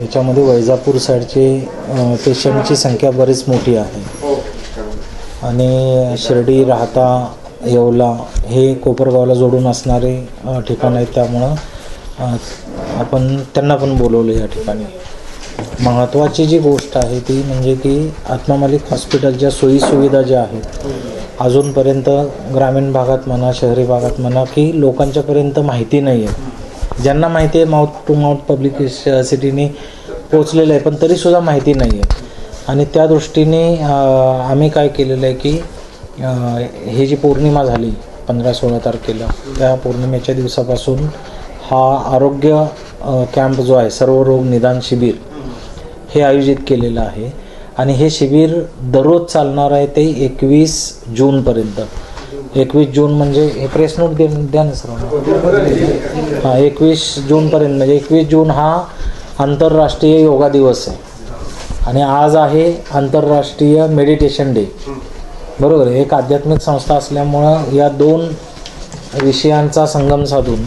याच्यामध्ये वैजापूर साईडचे पेशंटची संख्या बरीच मोठी आहे. आणि शिर्डी राहता येवला हे कोपरगावला जोडून असणारे ठिकाण आहेत. त्यामुळं आपण त्यांना पण बोलवलं या ठिकाणी. महत्त्वाची जी गोष्ट आहे ती म्हणजे की आत्मा मालिक हॉस्पिटलच्या सोयीसुविधा ज्या आहेत अजूनपर्यंत ग्रामीण भागात म्हणा शहरी भागात म्हणा की लोकांच्यापर्यंत माहिती नाही आहे ज्यांना माहिती आहे माउथ टू माउथ पब्लिक सिटीने पोचलेलं आहे पण तरीसुद्धा माहिती नाही आहे आणि त्या दृष्टीने आम्ही काय केलेलं आहे की ही जी पौर्णिमा झाली पंधरा सोळा तारखेला त्या पौर्णिमेच्या दिवसापासून हा आरोग्य कॅम्प जो आहे सर्व रोग निदान शिबिर हे आयोजित केलेलं आहे. आणि हे शिबिर दररोज चालणार आहे ते एकवीस जूनपर्यंत. एकवीस जून म्हणजे हे प्रेस नोट दे द्या ना सर हां एकवीस जूनपर्यंत म्हणजे एकवीस जून हा आंतरराष्ट्रीय योगा दिवस आहे. आणि आज आहे आंतरराष्ट्रीय मेडिटेशन डे बरोबर एक आध्यात्मिक संस्था असल्यामुळं या दोन विषयांचा संगम साधून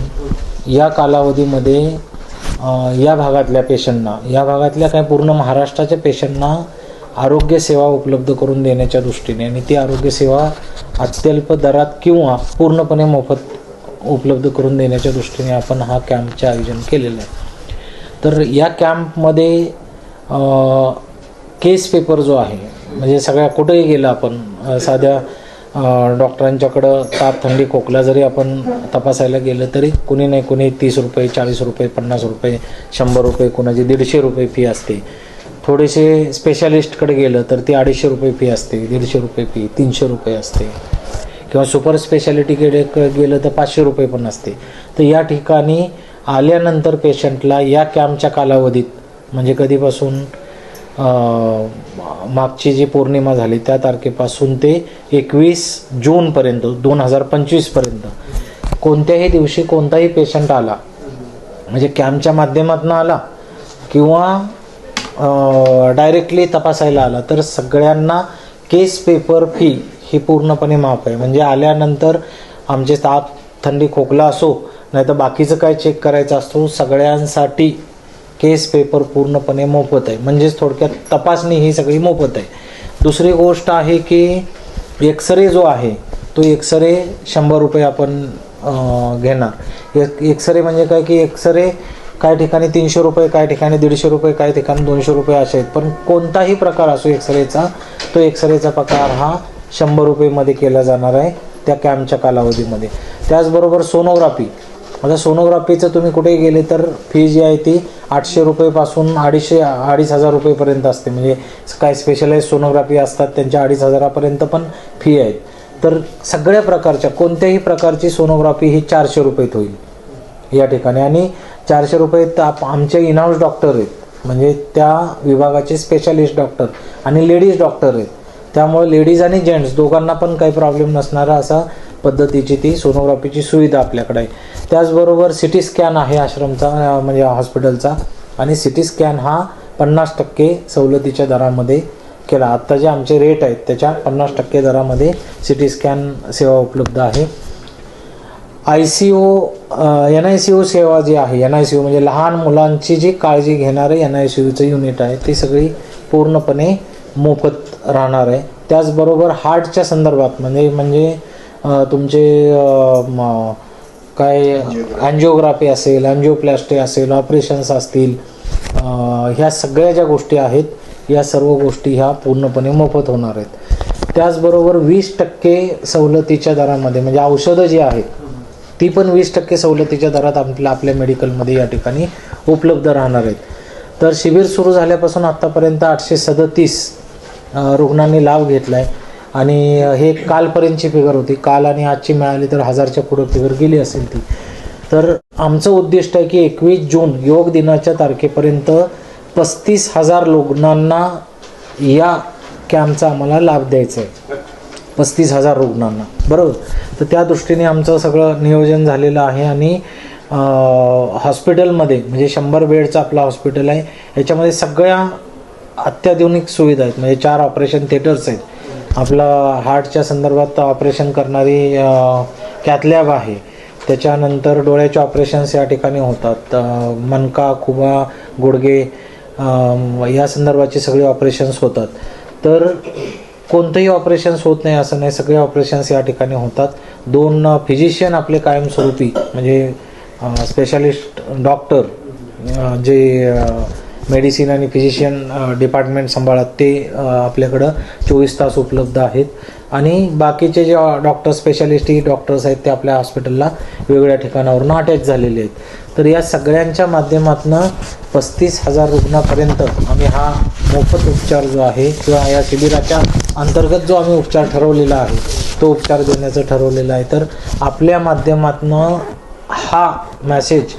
या कालावधीमध्ये या भागातल्या पेशंटना या भागातल्या काय पूर्ण महाराष्ट्राच्या पेशंटना आरोग्यसेवा उपलब्ध करून देण्याच्या दृष्टीने आणि ती आरोग्यसेवा अत्यल्प दरात किंवा पूर्णपणे मोफत उपलब्ध करून देण्याच्या दृष्टीने आपण हा कॅम्पचे आयोजन केलेलं आहे. तर या कॅम्पमध्ये केस पेपर जो आहे म्हणजे सगळ्या कुठेही गेलं आपण साध्या डॉक्टरांच्याकडं ताप थंडी खोकला जरी आपण तपासायला गेलं तरी कुणी नाही कुणी तीस रुपये चाळीस रुपये पन्नास रुपये शंभर रुपये कुणाची दीडशे रुपये फी असते. थोडेसे स्पेशालिस्टकडे गेलं तर ती अडीचशे रुपये फी असते दीडशे रुपये फी तीनशे रुपये असते. किंवा सुपर स्पेशालिटीकडे गेलं तर पाचशे रुपये पण असते. तर या ठिकाणी आल्यानंतर पेशंटला या कॅम्पच्या कालावधीत म्हणजे कधीपासून मागची जी पौर्णिमा झाली त्या तारखेपासून ते एकवीस जूनपर्यंत दोन हजार पंचवीसपर्यंत कोणत्याही दिवशी कोणताही पेशंट आला म्हणजे कॅम्पच्या माध्यमातून आला किंवा डायरेक्टली तपासायला आला तर सगळ्यांना केस पेपर फी ही पूर्णपणे माफ आहे. म्हणजे आल्यानंतर आमचे ताप थंडी खोकला असो नाही तर बाकीचं काय चेक करायचं असतो सगळ्यांसाठी केस पेपर पूर्णपणे मोफत आहे. म्हणजेच थोडक्यात तपासणी ही सगळी मोफत आहे. दुसरी गोष्ट आहे की एक्सरे जो आहे तो एक्सरे शंभर रुपये आपण घेणार. एक एक्सरे म्हणजे काय की एक्सरे काही ठिकाणी तीनशे रुपये काही ठिकाणी दीडशे रुपये काही ठिकाणी दोनशे रुपये असे आहेत. पण कोणताही प्रकार असो एक्सरेचा तो एक्सरेचा प्रकार हा शंभर रुपयेमध्ये केला जाणार आहे त्या कॅम्पच्या कालावधीमध्ये. त्याचबरोबर सोनोग्राफी. आता सोनोग्राफीचं तुम्ही कुठेही गेले तर फी जी आहे ती आठशे रुपयेपासून अडीचशे अडीच हजार रुपयेपर्यंत असते. म्हणजे काय स्पेशलाइज सोनोग्राफी असतात त्यांच्या अडीच हजारापर्यंत पण फी आहेत. तर सगळ्या प्रकारच्या कोणत्याही प्रकारची सोनोग्राफी ही चारशे रुपयेत होईल. या ठिकाणी. आणि चारशे रुपये ताप आमचे इनहाऊस डॉक्टर आहेत. म्हणजे त्या विभागाचे स्पेशालिस्ट डॉक्टर आणि लेडीज डॉक्टर आहेत. त्यामुळे लेडीज आणि जेंट्स दोघांना पण काही प्रॉब्लेम नसणारा असा पद्धतीची ती सोनोग्राफीची सुविधा आपल्याकडे आहे. त्याचबरोबर सी टी स्कॅन आहे आश्रमचा म्हणजे हॉस्पिटलचा आणि सी टी स्कॅन हा पन्नास टक्के सवलतीच्या दरामध्ये केला. आत्ता जे आमचे रेट आहेत त्याच्या पन्नास टक्के दरामध्ये सी टी स्कॅन सेवा उपलब्ध आहे. I C O N I C U सेवा जी आहे एन आय सी यू म्हणजे लहान मुलांची जी काळजी घेणारं एन आय सी यूचं युनिट आहे ती सगळी पूर्णपणे मोफत राहणार आहे. त्याचबरोबर हार्टच्या संदर्भात म्हणजे म्हणजे तुमचे काय अँजिओग्राफी असेल अँजिओप्लॅस्टी असेल ऑपरेशन्स असतील ह्या सगळ्या ज्या गोष्टी आहेत या सर्व गोष्टी ह्या पूर्णपणे मोफत होणार आहेत. त्याचबरोबर वीस टक्के सवलतीच्या दरामध्ये म्हणजे औषधं जी आहेत ती पण वीस टक्के सवलतीच्या दरात आपल्या आपल्या मेडिकलमध्ये या ठिकाणी उपलब्ध राहणार आहेत. तर शिबिर सुरू झाल्यापासून आत्तापर्यंत आठशे सदतीस रुग्णांनी लाभ घेतला आहे आणि हे कालपर्यंतची फिगर होती. काल आणि आजची मिळाली तर हजारच्या पुढं फिगर गेली असेल ती. तर आमचं उद्दिष्ट आहे की एकवीस जून योग दिनाच्या तारखेपर्यंत पस्तीस हजार रुग्णांना या कॅम्पचा आम्हाला लाभ द्यायचा आहे. पस्तीस हजार रुग्णांना. बरोबर? तर त्या दृष्टीने आमचं सगळं नियोजन झालेलं आहे आणि हॉस्पिटलमध्ये म्हणजे शंभर बेडचं आपलं हॉस्पिटल आहे. याच्यामध्ये सगळ्या अत्याधुनिक सुविधा आहेत. म्हणजे चार ऑपरेशन थिएटर्स आहेत. आपलं हार्टच्या संदर्भात ऑपरेशन करणारी कॅथलॅब आहे. त्याच्यानंतर डोळ्याचे ऑपरेशन्स या ठिकाणी होतात. मनका खुबा गुडघे या संदर्भाचे सगळे ऑपरेशन्स होतात. तर कोणतंही ऑपरेशन्स होत नाही असं नाही. सगळे ऑपरेशन्स या ठिकाणी होतात. दोन फिजिशियन आपले कायमस्वरूपी म्हणजे स्पेशालिस्ट डॉक्टर जे मेडिसिन आणि फिजिशियन डिपार्टमेंट सांभाळतात ते आपल्याकडं चोवीस तास उपलब्ध आहेत. आणि बाकीचे जे डॉक्टर स्पेशालिस्ट डॉक्टर्स आहेत ते आपल्या हॉस्पिटलला वेगवेगळ्या ठिकाणावरून अटॅच झालेले आहेत. तर या सगळ्यांच्या माध्यमातून पस्तीस हजार रुग्णापर्यंत आम्ही हा मोफत उपचार जो आहे किंवा या शिबिराच्या अंतर्गत जो आम्ही उपचार ठरवलेला आहे तो उपचार देण्याचं ठरवलेलं आहे. तर आपल्या माध्यमातनं हा मॅसेज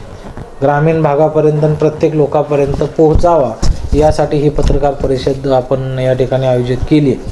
ग्रामीण भागापर्यंत आणि प्रत्येक लोकापर्यंत पोहोचावा यासाठी ही पत्रकार परिषद आपण या ठिकाणी आयोजित केली आहे.